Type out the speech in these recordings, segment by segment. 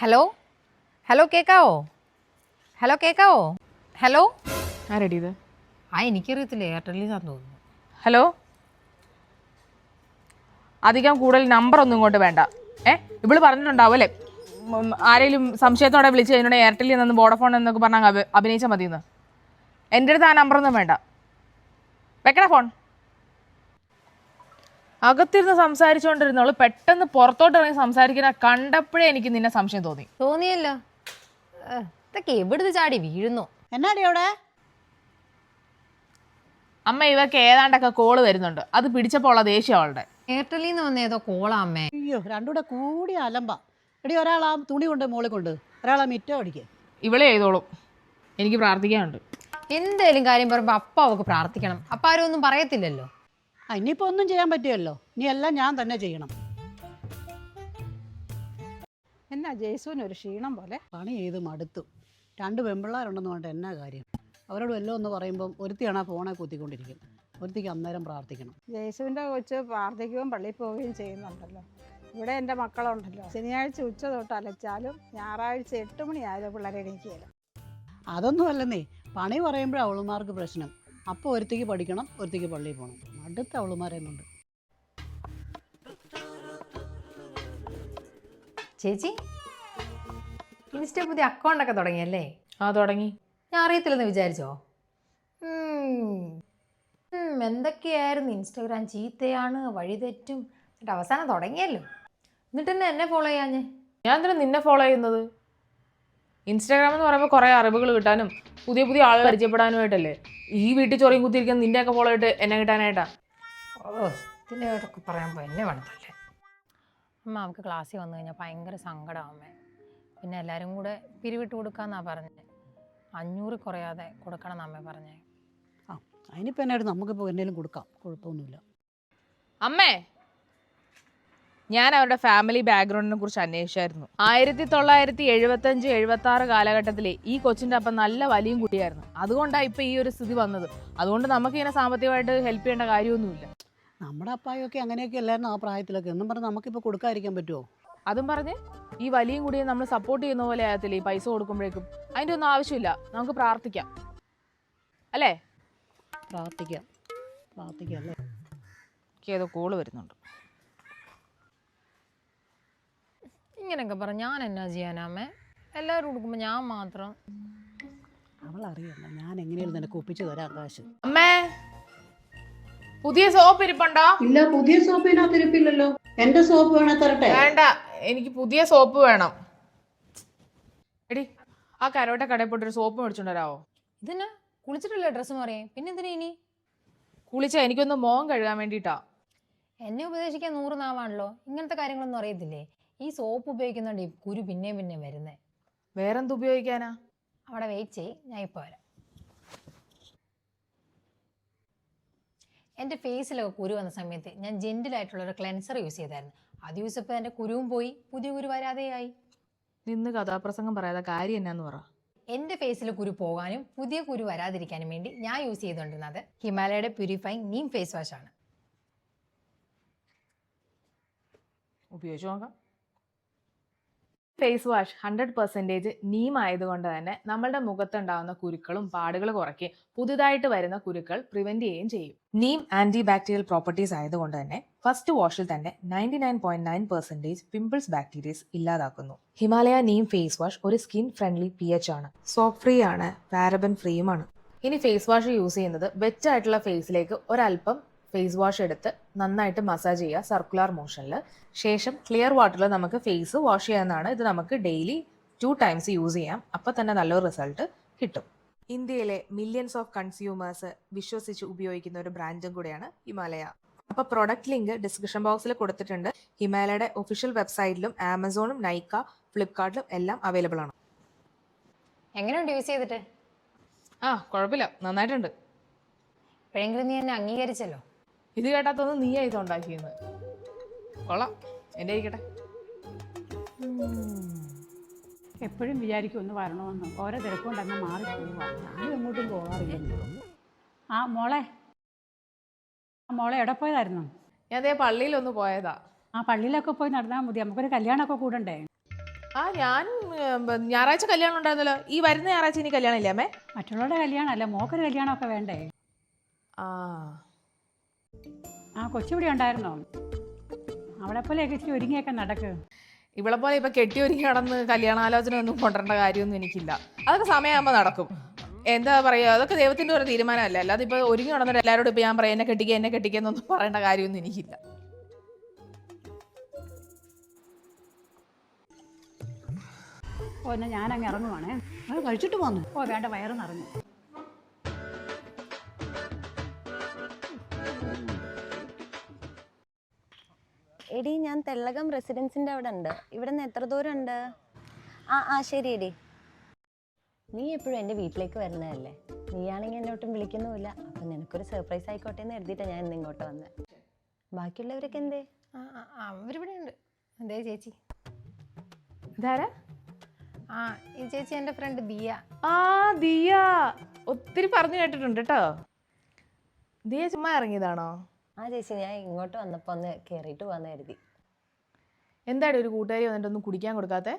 Hello? Hello കേക്കാവോ? Hello കേക്കാവോ? Hello? ആരടി ഇത്. ആ എനിക്കറിയത്തില്ല. എയർടെല്ലിൽ നിന്നാന്ന് തോന്നുന്നു. ഹലോ? അധികം കൂടുതൽ നമ്പർ ഒന്നും ഇങ്ങോട്ട് വേണ്ട. ഏ? ഇവൾ പറഞ്ഞിട്ടുണ്ടാവും അല്ലേ? ഉം, ആരെങ്കിലും സംശയത്തോടെ വിളിച്ച് കഴിഞ്ഞാൽ എയർടെല്ലിൽ നിന്ന് വോഡഫോൺ എന്നൊക്കെ പറഞ്ഞാൽ അഭി അഭിനയിച്ചാൽ മതിയെന്ന്. എന്റെ അടുത്ത് ആ നമ്പറൊന്നും വേണ്ട. വെക്കണ ഫോൺ അകത്തിരുന്ന് സംസാരിച്ചുകൊണ്ടിരുന്നവൾ പെട്ടെന്ന് പുറത്തോട്ട് ഇറങ്ങി സംസാരിക്കുന്ന കണ്ടപ്പോഴേ എനിക്ക് നിന്നെ സംശയം തോന്നി. തോന്നിയല്ലോ. ഏ, ഇതൊക്കെ എവിടുന്ന് ചാടി വീഴുന്നു? എന്നാടി അവിടെ? അമ്മ ഇവക്ക് ഏതാണ്ടൊക്കെ കോൾ വരുന്നുണ്ട്. അത് പിടിച്ചപ്പോൾ ഉള്ള ദേഷ്യം അവളുടെ. എയർടെല്ലിൽ നിന്ന് വന്ന ഏതോ കോളാ അമ്മേ? അയ്യോ രണ്ടുകൂടെ കൂടി അലമ്പ. എടി ഒരാൾ ആ തുണി കൊണ്ട് മോളിൽ കൊണ്ട്. ഒരാൾ ആ മിറ്റം അടിക്കുക ഇവളെ ചെയ്തോളും എനിക്ക് പ്രാർത്ഥിക്കാനുണ്ട്. എന്തേലും കാര്യം പറയുമ്പോ അപ്പ അവക്ക് പ്രാർത്ഥിക്കണം. അപ്പ ആരും ഒന്നും പറയത്തില്ലല്ലോ. ആ ഇനിയിപ്പോൾ ഒന്നും ചെയ്യാൻ പറ്റുമല്ലോ ഇനി എല്ലാം ഞാൻ തന്നെ ചെയ്യണം. എന്നാ ജയ്സുവിന് ഒരു ക്ഷീണം പോലെ. പണി ചെയ്ത് മടുത്തു. രണ്ട് പെമ്പിള്ളാരുണ്ടെന്ന് പറഞ്ഞിട്ട് എന്നാ കാര്യം? അവരോട് വല്ലതും ഒന്ന് പറയുമ്പം ഒരുത്തിയാണ് ആ ഫോണെ കുത്തിക്കൊണ്ടിരിക്കും ഒരുത്തിക്ക് അന്നേരം പ്രാർത്ഥിക്കണം. ജയ്സുവിന്റെ കൊച്ച് പ്രാർത്ഥിക്കുകയും പള്ളിയിൽ പോവുകയും ചെയ്യുന്നുണ്ടല്ലോ. ഇവിടെ എന്റെ മക്കളുണ്ടല്ലോ. ശനിയാഴ്ച ഉച്ച തൊട്ട് അലച്ചാലും ഞായറാഴ്ച എട്ട് മണിയായാലും പിള്ളേരെ എണീക്കുകയില്ല അതൊന്നും അല്ലെന്നേ പണി പറയുമ്പോഴാണ് അവളുമാർക്ക് പ്രശ്നം. അപ്പോൾ ഒരുത്തിക്ക് പഠിക്കണം ഒരുത്തിക്ക് പള്ളിയിൽ പോകണം അടുത്ത അവളുമാരെ കൊണ്ട് ചേച്ചി ഇൻസ്റ്റ പുതിയ അക്കൗണ്ട് ഒക്കെ തുടങ്ങിയല്ലേ? ആ തുടങ്ങി. ഞാൻ അറിയത്തില്ലെന്ന് വിചാരിച്ചോ? എന്തൊക്കെയായിരുന്നു ഇൻസ്റ്റാഗ്രാം ചീത്തയാണ് വഴിതെറ്റും? എന്നിട്ട് അവസാനം തുടങ്ങിയല്ലോ. എന്നിട്ട് തന്നെ എന്നെ ഫോളോ ചെയ്യാഞ്ഞേ? ഞാൻ എന്തിനാ നിന്നെ ഫോളോ ചെയ്യുന്നത്? ഇൻസ്റ്റാഗ്രാം എന്ന് പറയുമ്പോൾ കുറേ അറിവുകൾ കിട്ടാനും പുതിയ പുതിയ ആളുകൾ പരിചയപ്പെടാനുമായിട്ടല്ലേ? ഈ വീട്ടിൽ ചൊറിയും കുത്തിയിരിക്കുന്ന നിന്റെയൊക്കെ ഫോളോ ആയിട്ട് എന്നെ കിട്ടാനായിട്ടാ? ഓ ഇതിനോടൊക്കെ പറയാൻ എന്നെ വേണ്ടല്ലേ അമ്മ അവൾക്ക് ക്ലാസ്സിൽ വന്നു കഴിഞ്ഞാൽ ഭയങ്കര സങ്കടം പിന്നെ എല്ലാവരും കൂടെ പിരിവിട്ട് കൊടുക്കാന്നാ പറഞ്ഞത് അഞ്ഞൂറ് കുറയാതെ കൊടുക്കണം എന്നമ്മ പറഞ്ഞേ. ആ അതിനിപ്പോൾ എന്നായിട്ട് നമുക്കിപ്പോൾ എന്തെങ്കിലും കൊടുക്കാം കുഴപ്പമൊന്നുമില്ല. അമ്മേ ഞാൻ അവരുടെ ഫാമിലി ബാക്ക്ഗ്രൗണ്ടിനെ കുറിച്ച് അന്വേഷിച്ചായിരുന്നു. ആയിരത്തി തൊള്ളായിരത്തി എഴുപത്തി അഞ്ച് എഴുപത്തി ആറ് കാലഘട്ടത്തിൽ ഈ കൊച്ചിന്റെ അപ്പം നല്ല വലിയ കുട്ടിയായിരുന്നു. അതുകൊണ്ടാണ് ഇപ്പൊ ഈ ഒരു സ്ഥിതി വന്നത്. അതുകൊണ്ട് നമുക്ക് ഇങ്ങനെ സാമ്പത്തികമായിട്ട് ഹെൽപ്പ് ചെയ്യേണ്ട കാര്യമൊന്നുമില്ല. നമ്മുടെ അപ്പായൊക്കെ അങ്ങനെയൊക്കെ അല്ലായിരുന്നു ആ പ്രായത്തിലൊക്കെ? എന്നും പറഞ്ഞ് നമുക്കിപ്പോൾ കൊടുക്കാതിരിക്കാൻ പറ്റുമോ അതും പറഞ്ഞ് ഈ വലിയും കൂടിയും നമ്മൾ സപ്പോർട്ട് ചെയ്യുന്ന പോലെ ആകത്തില്ല ഈ പൈസ കൊടുക്കുമ്പോഴേക്കും? അതിന്റെ ഒന്നും ആവശ്യമില്ല. നമുക്ക് പ്രാർത്ഥിക്കാം. അല്ലേ? പ്രാർത്ഥിക്കാം. പ്രാർത്ഥിക്കാം അല്ലേ? എനിക്ക് ഏതോ കോൾ വരുന്നുണ്ട്. ഇങ്ങനെയൊക്കെ പറ. ഞാൻ എന്നാ ചെയ്യാനാമേ എല്ലാവരും കൊടുക്കുമ്പോൾ ഞാൻ മാത്രം. അവൾ അറിയണ്ട ഞാൻ എങ്ങനെയാണ് നിനക്ക് ഒപ്പിച്ച് തരാം കാശ്? അമ്മേ പുതിയ സോപ്പ് ഇരിപ്പുണ്ടോ? ഇല്ല പുതിയ സോപ്പ് ഇതിനകത്ത് ഇരിപ്പില്ലല്ലോ എന്റെ സോപ്പ് വേണേ തരട്ടെ? വേണ്ട എനിക്ക് പുതിയ സോപ്പ് വേണം. എടി ആ കരോട്ട കടയിൽ പോയിട്ട് ഒരു സോപ്പ് മേടിച്ചോണ്ട് വരാവോ ഇതിന് കുളിച്ചിട്ടില്ല ഡ്രസ്സ് മാറിയേ? പിന്നെ എന്തിനാ ഇനി? കുളിച്ച എനിക്കൊന്ന് മോഹം കഴുകാൻ വേണ്ടിയിട്ടാ. എന്നെ ഉപദേശിക്കാൻ നൂറ് നാവാണല്ലോ. ഇങ്ങനത്തെ കാര്യങ്ങളൊന്നും അറിയത്തില്ലേ? ഈ സോപ്പ് ഉപയോഗിക്കുന്നുണ്ട് ഈ കുരു പിന്നെയും പിന്നെയും വരുന്നേ. വേറെന്ത് ഉപയോഗിക്കാനാ? അവിടെ വെയിറ്റ് ചെയ്യ് ഞാൻ ഇപ്പോൾ വരാം. എന്റെ ഫേസിലൊക്കെ കുരു വന്ന സമയത്ത് ഞാൻ ജെന്റിലായിട്ടുള്ള ഒരു ക്ലെൻസർ യൂസ് ചെയ്തായിരുന്നു. അത് യൂസ് ചെയ്തപ്പോൾ എന്റെ കുരുവും പോയി. പുതിയ കുരു വരാതെയായി. നിന്ന് കഥാപ്രസംഗം പറയാതെ കാര്യം എന്നാന്ന് പറ. എന്റെ ഫേസിൽ കുരു പോകാനും പുതിയ കുരു വരാതിരിക്കാനും വേണ്ടി ഞാൻ യൂസ് ചെയ്തുകൊണ്ടിരുന്നത് ഹിമാലയയുടെ പ്യൂരിഫൈങ് നീം ഫേസ് വാഷാണ് ആണ്. ഉപയോഗിച്ച് നോക്കാം. Face wash hundred percentage neem ആയതുകൊണ്ട് തന്നെ നമ്മളുടെ മുഖത്തുണ്ടാകുന്ന കുരുക്കളും പാടുകൾ കുറയ്ക്കുകയും പുതുതായിട്ട് വരുന്ന കുരുക്കൾ പ്രിവെന്റ് ചെയ്യുകയും ചെയ്യും. നീം ആന്റി ബാക്ടീരിയൽ പ്രോപ്പർട്ടീസ് ആയതുകൊണ്ട് തന്നെ ഫസ്റ്റ് വാഷിൽ തന്നെ ninety nine point nine percentage pimples bacterias ഇല്ലാതാക്കുന്നു. ഹിമാലയ നീം ഫേസ് വാഷ് ഒരു സ്കിൻ ഫ്രണ്ട്ലി പി എച്ച് ആണ്. സോപ്പ് ഫ്രീ ആണ് പാരബൻ ഫ്രീയുമാണ് ഇനി ഫേസ് വാഷ് യൂസ് ചെയ്യുന്നത് വെറ്റായിട്ടുള്ള ഫേസിലേക്ക് ഒരല്പം ഫേസ് വാഷ് എടുത്ത് നന്നായിട്ട് മസാജ് ചെയ്യുക സർക്കുലർ മോഷനിൽ ശേഷം ക്ലിയർ വാട്ടറിൽ നമുക്ക് ഫേസ് വാഷ് ചെയ്യാവുന്നതാണ്. ഇത് നമുക്ക് ഡെയിലി ടു ടൈംസ് യൂസ് ചെയ്യാം. അപ്പോൾ തന്നെ നല്ലൊരു റിസൾട്ട് കിട്ടും. ഇന്ത്യയിലെ മില്യൻസ് ഓഫ് കൺസ്യൂമേഴ്സ് വിശ്വസിച്ച് ഉപയോഗിക്കുന്ന ഒരു ബ്രാൻഡും കൂടെയാണ് ഹിമാലയ. അപ്പോൾ പ്രൊഡക്റ്റ് ലിങ്ക് ഡിസ്ക്രിപ്ഷൻ ബോക്സിൽ കൊടുത്തിട്ടുണ്ട്. ഹിമാലയയുടെ ഒഫീഷ്യൽ വെബ്സൈറ്റിലും ആമസോണും നൈക്ക ഫ്ലിപ്കാർട്ടിലും എല്ലാം അവൈലബിൾ ആണ്. എങ്ങനെയുണ്ട് യൂസ് ചെയ്തിട്ട്? ആ കുഴപ്പമില്ല. നന്നായിട്ടുണ്ട്. എപ്പോഴെങ്കിലും നീ എന്നെ അംഗീകരിച്ചല്ലോ? ഇത് കേട്ടാത്തൊന്നും നീയാ ഇത് ഉണ്ടാക്കിയെന്ന് കൊള്ളാം. എന്റെ ഇരിക്കട്ടെ എപ്പോഴും വിചാരിക്കും ഒന്ന് വരണമെന്ന്. ഓരോ തിരക്കുകൊണ്ടങ്ങ് മാറി പോവുക ഞാനും എങ്ങോട്ടും പോകാറില്ല. ആ മോളെ. ആ മോളെ എവിടെ പോയതായിരുന്നു? ഞാൻ അതേ പള്ളിയിലൊന്ന് പോയതാ. ആ പള്ളിയിലൊക്കെ പോയി നടന്നാൽ മതി. നമുക്കൊരു കല്യാണമൊക്കെ കൂടണ്ടേ? ആ ഞാൻ ഞായറാഴ്ച കല്യാണം ഉണ്ടായിരുന്നല്ലോ. ഈ വരുന്ന ഞായറാഴ്ച ഇനി കല്യാണം ഇല്ലേ അമ്മേ? മറ്റുള്ളവരുടെ കല്യാണം അല്ല മോക്കൊരു കല്യാണമൊക്കെ വേണ്ടേ? ആ. ആ കൊച്ചിവിടെ ഉണ്ടായിരുന്നോ? അവളെ പോലെയൊക്കെ ഇച്ചിരി ഒരുങ്ങിയൊക്കെ നടക്ക്. ഇവളെ പോലെ ഇപ്പൊ കെട്ടി ഒരുങ്ങി നടന്ന് കല്യാണാലോചന ഒന്നും കൊണ്ടുവരേണ്ട കാര്യമൊന്നും എനിക്കില്ല. അതൊക്കെ സമയമാകുമ്പോൾ നടക്കും. എന്താ പറയുക അതൊക്കെ ദൈവത്തിന്റെ ഒരു തീരുമാനമല്ല? അല്ലാതെ ഇപ്പൊ ഒരുങ്ങി നടന്നിട്ട് എല്ലാവരോടും ഇപ്പൊ ഞാൻ പറയാം എന്നെ കെട്ടിക്കുക എന്നെ കെട്ടിക്കുക എന്നൊന്നും പറയേണ്ട കാര്യമൊന്നും എനിക്കില്ല. ഓ എന്നാൽ ഞാനങ്ങ് ഇറങ്ങുവാണേ. അത് കഴിച്ചിട്ട് പോന്നു. ഓ വേണ്ട വയറ് നിറഞ്ഞു. എടി ഞാൻ തെള്ളകം റെസിഡൻസിന്റെ അവിടെ ഉണ്ട് ഇവിടെ നിന്ന് എത്ര ദൂരം ഉണ്ട് ആ ആ ശരി എടി. നീ എപ്പോഴും എന്റെ വീട്ടിലേക്ക് വരുന്നതല്ലേ? നീയാണെങ്കിൽ എന്നെ ഒട്ടും വിളിക്കുന്നുമില്ല. അപ്പം നിനക്കൊരു സർപ്രൈസ് ആയിക്കോട്ടെ എന്ന് എഴുതിയിട്ടാണ് ഞാൻ ഇന്ന് ഇങ്ങോട്ട് വന്നത് ബാക്കിയുള്ളവരൊക്കെ എന്തേ? അവരിവിടെ ഉണ്ട് എന്തേ ചേച്ചി? ധാരാ ആ ഈ ചേച്ചി എന്റെ ഫ്രണ്ട് ദിയ. ആ ദിയ. ഒത്തിരി പറഞ്ഞു കേട്ടിട്ടുണ്ട് കേട്ടോ. ദിയ ചുമ്മാ ഇറങ്ങിയതാണോ? ആ ചേച്ചി ഞാൻ ഇങ്ങോട്ട് വന്നപ്പോൾ ഒന്ന് കയറിയിട്ട് പോകാമെന്ന് കരുതി. എന്താടി ഒരു കൂട്ടുകാരി വന്നിട്ടൊന്നും കുടിക്കാൻ കൊടുക്കാത്തെ?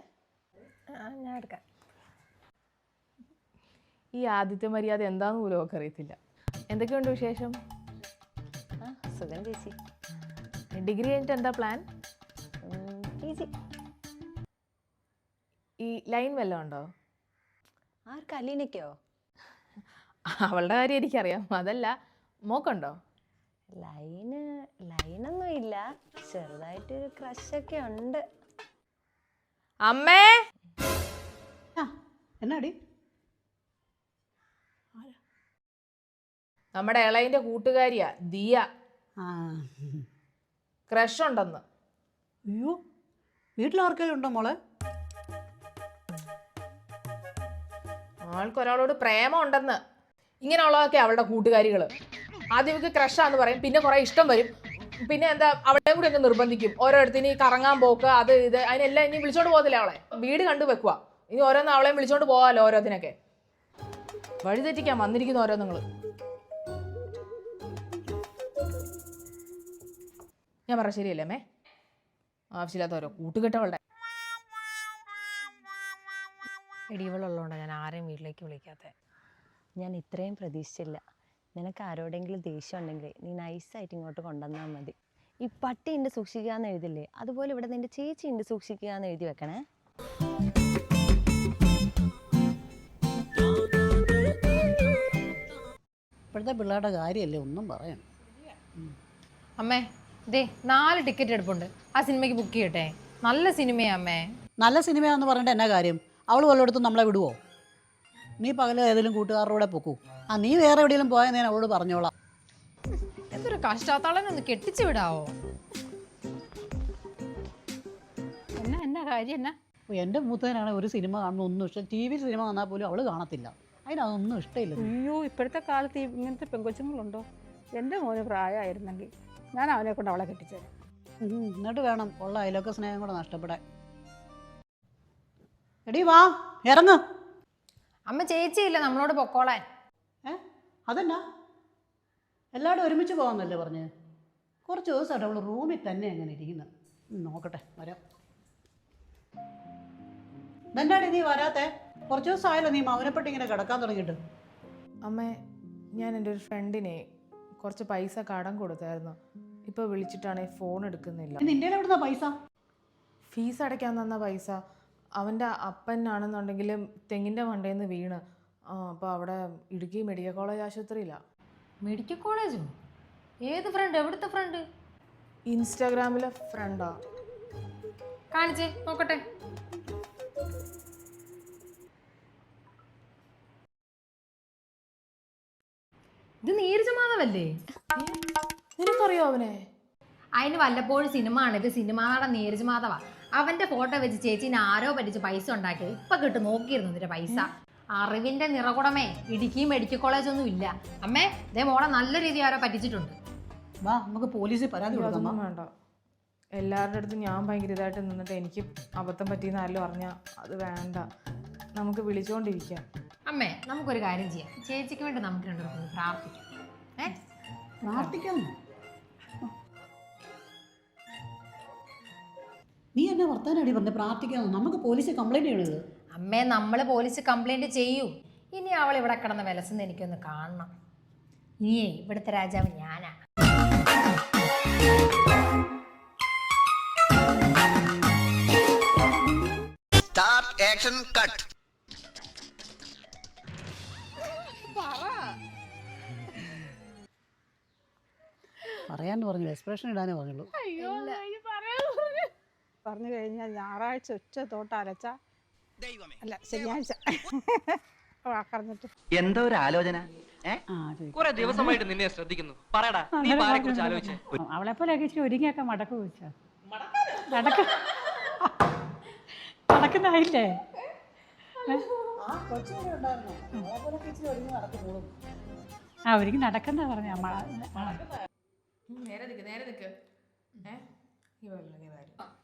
ആ, ഞാൻ എടുക്കാം. ഈ ആദിത്യ മര്യാദ എന്താന്ന് പോലും ഒക്കെ അറിയത്തില്ല. എന്തൊക്കെയുണ്ട് വിശേഷം? ആ സുഖം ചേച്ചി. ഡിഗ്രി കഴിഞ്ഞിട്ട് എന്താ പ്ലാൻ? പി ജി ഈ ലൈൻ വല്ലതും ഉണ്ടോ? ആർക്ക് അലീനയ്ക്കോ അവളുടെ കാര്യം എനിക്കറിയാം. അതല്ല മോക്കുണ്ടോ? ലൈന് ലൈനൊന്നും ഇല്ല. ക്രഷ് ക്രഷൊക്കെ ഉണ്ട്. അമ്മേ! ആ എന്നാടി? നമ്മുടെ ഇളയിന്റെ കൂട്ടുകാരിയാ ദിയ. ആ. ക്രഷ് ഉണ്ടെന്ന് അയ്യോ വീട്ടിലാർക്കെങ്കിലും ഉണ്ടോ മോളെ? ആൾക്കൊരാളോട് പ്രേമം ഉണ്ടെന്ന് ഇങ്ങനെയുള്ളതൊക്കെ അവളുടെ കൂട്ടുകാരികൾ ആദ്യം ഇവർക്ക് ക്രഷാന്ന് പറയും. പിന്നെ കുറെ ഇഷ്ടം വരും. പിന്നെ എന്താ അവളെയും കൂടി അങ്ങ് നിർബന്ധിക്കും. ഓരോരുത്തരും ഈ കറങ്ങാൻ പോക്ക് അത് ഇത് അതിനെല്ലാം ഇനി വിളിച്ചോണ്ട് പോകത്തില്ല അവളെ. വീട് കണ്ടു വെക്കുക ഇനി ഓരോന്ന് അവളെയും വിളിച്ചോണ്ട് പോകാമല്ലോ ഓരോത്തിനൊക്കെ വഴിതെറ്റിക്കാൻ വന്നിരിക്കുന്ന ഓരോന്നുങ്ങൾ ഞാൻ പറ ശരിയല്ലേ അമ്മേ? ആവശ്യമില്ലാത്ത ഓരോ കൂട്ടുകെട്ടവളുടെ. ഇടിവളുള്ളതുകൊണ്ടാണ് ഞാൻ ആരെയും വീട്ടിലേക്ക് വിളിക്കാത്തത് ഞാൻ ഇത്രയും പ്രതീക്ഷിച്ചില്ല. നിനക്ക് ആരോടെങ്കിലും ദേഷ്യം ഉണ്ടെങ്കിൽ നീ നൈസായിട്ട് ഇങ്ങോട്ട് കൊണ്ടുവന്നാൽ മതി. ഈ പട്ടി ഉണ്ട് സൂക്ഷിക്കുക എന്ന് എഴുതില്ലേ? അതുപോലെ ഇവിടെ നിന്റെ ചേച്ചി ഉണ്ട് സൂക്ഷിക്കുക എന്ന് എഴുതി വെക്കണേ. ഇപ്പോഴത്തെ പിള്ളേരുടെ കാര്യമല്ലേ? ഒന്നും പറയണം അമ്മേ ദേ നാല് ടിക്കറ്റ് എടുപ്പുണ്ട്. ആ സിനിമയ്ക്ക് ബുക്ക് ചെയ്യട്ടെ. നല്ല സിനിമയാ അമ്മേ. നല്ല സിനിമയാണെന്ന് പറഞ്ഞിട്ട് എന്നാ കാര്യം? അവൾ വല്ലയിടത്തും നമ്മളെ വിടുവോ? നീ പകല ഏതെങ്കിലും കൂട്ടുകാരുടെ കൂടെ പൊക്കൂ. ആ നീ വേറെ എവിടെയെങ്കിലും പോയാൽ ഞാൻ അവളോട് പറഞ്ഞോളാം. എന്തൊരു കഷ്ടാത്താളനൊന്ന് കെട്ടിച്ചു വിടാവോ? എന്നാ എന്നാ കാര്യം എന്നാ? എന്റെ എന്റെ മൂത്തതിനാണ് ഒരു സിനിമ കാണുന്ന ഒന്നും ഇഷ്ടം. ടി വി സിനിമ വന്നാൽ പോലും അവൾ കാണത്തില്ല. അതിനതൊന്നും ഇഷ്ടമില്ല. അയ്യോ ഇപ്പോഴത്തെ കാലത്ത് ഇങ്ങനത്തെ പെങ്കൊച്ചുങ്ങളുണ്ടോ? എന്റെ മോന് പ്രായമായിരുന്നെങ്കിൽ ഞാൻ അവനെ കൊണ്ട് അവളെ കെട്ടിച്ചേരാം. ഉം, എന്നിട്ട് വേണം ഉള്ള അയലൊക്കെ സ്നേഹം കൂടെ നഷ്ടപ്പെടാൻ. എടീ വാ ഇറങ്ങ്. അമ്മ ചേച്ചിയില്ല നമ്മളോട് പൊക്കോളാൻ. ഏ? അതെന്നാ? എല്ലാവരും ഒരുമിച്ച് പോകാമെന്നല്ലേ പറഞ്ഞ്? കുറച്ച് ദിവസമായിട്ട് അവൾ റൂമിൽ തന്നെ അങ്ങനെ ഇരിക്കുന്നത് നോക്കട്ടെ വരാം. എന്താണ് നീ വരാത്തെ? കുറച്ച് ദിവസമായല്ലോ നീ മൗനപ്പെട്ട് ഇങ്ങനെ കിടക്കാൻ തുടങ്ങിയിട്ട്. അമ്മേ ഞാൻ എന്റെ ഒരു ഫ്രണ്ടിനെ കുറച്ച് പൈസ കടം കൊടുത്തായിരുന്നു. ഇപ്പോൾ വിളിച്ചിട്ടാണെങ്കിൽ ഫോൺ എടുക്കുന്നില്ല. നിന്റെ എവിടുന്ന പൈസ? ഫീസ് അടയ്ക്കാൻ തന്ന പൈസ. അവന്റെ അപ്പനാണെന്നുണ്ടെങ്കിലും തെങ്ങിന്റെ മണ്ടയിൽ നിന്ന് വീണ് അപ്പോൾ അവിടെ ഇടുക്കി മെഡിക്കൽ കോളേജ് ആശുപത്രിയിലാണ് മെഡിക്കൽ കോളേജോ? ഏത് ഫ്രണ്ട്? എവിടുത്തെ ഫ്രണ്ട്? ഇൻസ്റ്റാഗ്രാമിലെ ഫ്രണ്ടാ. കാണിച്ചേ നോക്കട്ടെ. ഇത് നീരജ മാധവല്ലേ നിനക്കറിയോ അവനെ? അതിന് വല്ലപ്പോഴും സിനിമ ആണ് ഇത് സിനിമാ നടൻ നീരജ് മാധവ അവന്റെ ഫോട്ടോ വെച്ച് ചേച്ചീനെ ആരോ പറ്റിച്ച് പൈസ ഉണ്ടാക്കിയത് ഇപ്പൊ കിട്ടു നോക്കിയിരുന്നു നിന്റെ പൈസ. അറിവിന്റെ നിറകുടമേ. ഇടുക്കി മെഡിക്കൽ കോളേജ് ഒന്നും ഇല്ല. അമ്മേ ഇതേ മോളെ നല്ല രീതിയിൽ ആരോ പറ്റിച്ചിട്ടുണ്ട്. വാ നമുക്ക് പോലീസിൽ പരാതി കൊടുക്കാം അതൊന്നും വേണ്ട. എല്ലാവരുടെ അടുത്തും ഞാൻ ഭയങ്കര ഇതായിട്ട് നിന്നിട്ട് എനിക്ക് അബദ്ധം പറ്റിയെന്ന് ആരെങ്കിലും അറിഞ്ഞാൽ അത് വേണ്ട. നമുക്ക് വിളിച്ചുകൊണ്ടിരിക്കാം അമ്മേ നമുക്കൊരു കാര്യം ചെയ്യാം. ചേച്ചിക്ക് വേണ്ടി നമുക്ക് രണ്ടുപേർക്കും ഒന്ന് പ്രാർത്ഥിക്കാം. ഏ? പ്രാർത്ഥിക്കാം. നീ എന്നെ വർത്താനടി പറഞ്ഞ് പ്രാർത്ഥിക്കാൻ നമുക്ക് പോലീസ് കംപ്ലൈന്റ് ചെയ്യണത്. അമ്മേ നമ്മൾ പോലീസ് കംപ്ലൈന്റ് ചെയ്യൂ. ഇനി അവൾ ഇവിടെ കിടന്ന് വിലസുന്ന എനിക്കൊന്ന് കാണണം. നീയേ ഇവിടുത്തെ രാജാവ് ഞാനാ. Start ആക്ഷൻ കട്ട് പറയാന്ന് പറഞ്ഞു എക്സ്പ്രഷൻ ഇടാനേ പറഞ്ഞുള്ളൂ. പറഞ്ഞു കഴിഞ്ഞാൽ ഞായറാഴ്ച ഉച്ച തൊട്ട് അലച്ച അല്ല ശനിയാഴ്ച. പറഞ്ഞിട്ട് എന്തോ ഒരു ആലോചന? ആ ചോദിക്കും കുറെ ദിവസമായിട്ട് നിന്നെ ശ്രദ്ധിക്കുന്നു. പറയടാ നീ ആലോചിച്ചേ. അവളെ പോലെ ഇച്ചിരി ഒരുങ്ങിയൊക്കെ മടക്ക് വെച്ചോ നടക്ക നടക്കുന്നായില്ലേ ആ ഒരുങ്ങി നടക്കുന്ന പറഞ്ഞ നേരെ നിൽക്ക് നേരെ നിൽക്ക് ഏ?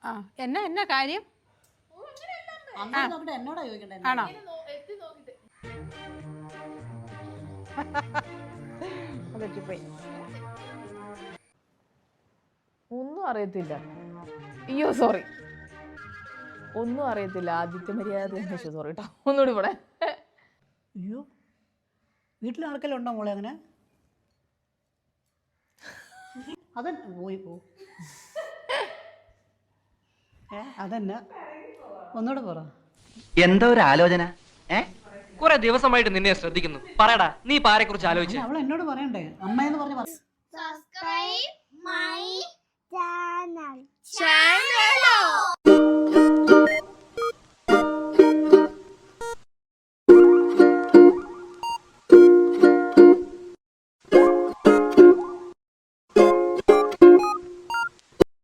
ആ എന്നാ എന്നാ കാര്യം? എന്നോടാ ചോദിക്കണ്ടേ? ആണോ? അതെറ്റിപ്പോയി ഒന്നും അറിയത്തില്ല. അയ്യോ സോറി ഒന്നും അറിയത്തില്ല. ആദ്യത്തെ മര്യാദ സോറി കേട്ടോ ഒന്നുകൂടി പോടെ അയ്യോ വീട്ടിൽ ആർക്കെല്ലാം ഉണ്ടോ മോളെ അങ്ങനെ? അതൻ പോയി പോ. അതന്നെ. ഒന്നുകൂടെ പറ. എന്താ ഒരു ആലോചന? ഏ? കുറെ ദിവസമായിട്ട് നിന്നെ ശ്രദ്ധിക്കുന്നു. പറയടാ നീ ഇപ്പൊ ആരെ കുറിച്ച് ആലോചിച്ചു? അവൾ എന്നോട് പറയണ്ടേ? അമ്മ എന്ന് പറഞ്ഞ സബ്സ്ക്രൈബ് മൈ ചാനൽ ചാനലോ